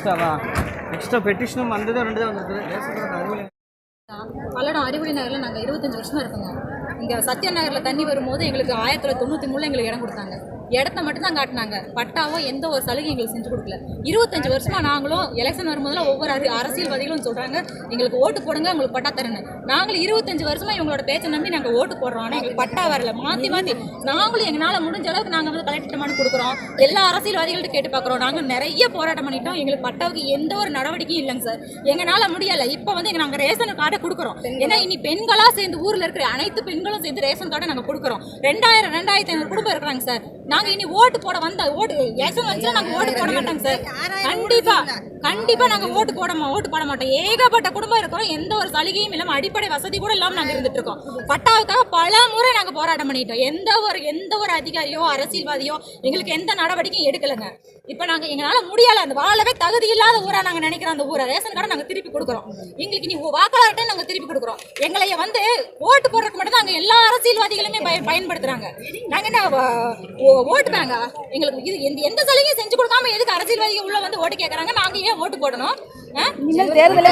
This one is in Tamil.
எக்ஸ்ட்ராவா எக்ஸ்ட்ரா பெட்டிஷனும் வந்தது ரெண்டு தான் வந்துருக்குது. பல்லடம் அறிவுரை நகரில் நாங்கள் இருபத்தஞ்சி வருஷமாக இருக்கோங்க. இங்கே சத்யா நகரில் தண்ணி வரும்போது எங்களுக்கு ஆயிரத்தி தொள்ளாயிரத்தி தொண்ணூற்றி மூணில் எங்களுக்கு இடம் கொடுத்தாங்க. இடத்த மட்டும் தான் காட்டினாங்க. பட்டாவோ எந்த ஒரு சலுகை எங்களுக்கு செஞ்சு கொடுக்கல. இருபத்தஞ்சு வருஷமா நாங்களும் எலெக்ஷன் வரும்போதெல்லாம் ஒவ்வொரு அரசியல்வாதிகளும் சொல்கிறாங்க எங்களுக்கு ஓட்டு போடுங்க உங்களுக்கு பட்டா தரணும் நாங்களும் இருபத்தஞ்சு வருஷமா இவங்களோட பேச்சை நம்பி நாங்கள் ஓட்டு போடுறோம். ஆனால் எங்களுக்கு பட்டா வரல. மாற்றி மாற்றி நாங்களும் எங்களால் முடிஞ்ச அளவுக்கு நாங்கள் வந்து கலெக்டர் மனு கொடுக்குறோம். எல்லா அரசியல்வாதிகள்ட்ட கேட்டு பார்க்குறோம் நாங்கள் நிறைய போராட்டம் பண்ணிட்டோம். எங்களுக்கு பட்டாவுக்கு எந்த ஒரு நடவடிக்கையும் இல்லைங்க சார். எங்களால் முடியலை. இப்போ வந்து எங்க நாங்கள் ரேஷன் கார்டை கொடுக்குறோம். ஏன்னா இனி பெண்களாக சேர்ந்து ஊரில் இருக்கிற அனைத்து பெண்களும் சேர்ந்து ரேஷன் கார்டை நாங்கள் கொடுக்குறோம். ரெண்டாயிரம் ரெண்டாயிரத்தி ஐநூறு குடும்பம் இருக்கிறாங்க சார். நாங்கள் இனி ஓட்டு போட வந்த ஓட்டு எலெக்ஷன் வச்சுன்னா நாங்கள் ஓட்டு போட மாட்டோங்க சார். கண்டிப்பா கண்டிப்பா நாங்கள் ஓட்டு போடமா ஓட்டு போட மாட்டோம். ஏகப்பட்ட குடும்பம் இருக்கோம் எந்த ஒரு சலுகையும் இல்லாமல் அடிப்படை வசதி கூட இல்லாமல் நாங்கள் இருந்துட்டு இருக்கோம். பட்டாவுக்காக பல முறை நாங்கள் போராட்டம் பண்ணிட்டோம். எந்த ஒரு எந்த ஒரு அதிகாரியோ அரசியல்வாதியோ எங்களுக்கு எந்த நடவடிக்கையும் எடுக்கலைங்க. இப்போ நாங்கள் எங்களால் முடியலை. அந்த வாழவே தகுதி இல்லாத ஊரா நாங்கள் நினைக்கிறோம். அந்த ஊரை ரேஷன் கார்டை நாங்கள் திருப்பி கொடுக்குறோம். எங்களுக்கு நீ வாக்காளர்கிட்ட நாங்கள் திருப்பி கொடுக்குறோம். எங்களை வந்து ஓட்டு போடுறதுக்கு மட்டும் தான் எல்லா அரசியல்வாதிகளுமே பய பயன்படுத்துறாங்க. நாங்கள் என்ன ஓட்டு பேங்கா எங்களுக்கு இது எந்த எந்த சலுகையும் செஞ்சு கொடுக்காம எதுக்கு அரசியல்வாதிகள் உள்ள வந்து ஓட்டு கேட்குறாங்க நாங்கள் ஏன் ஓட்டு போடணும்? தேர்தலே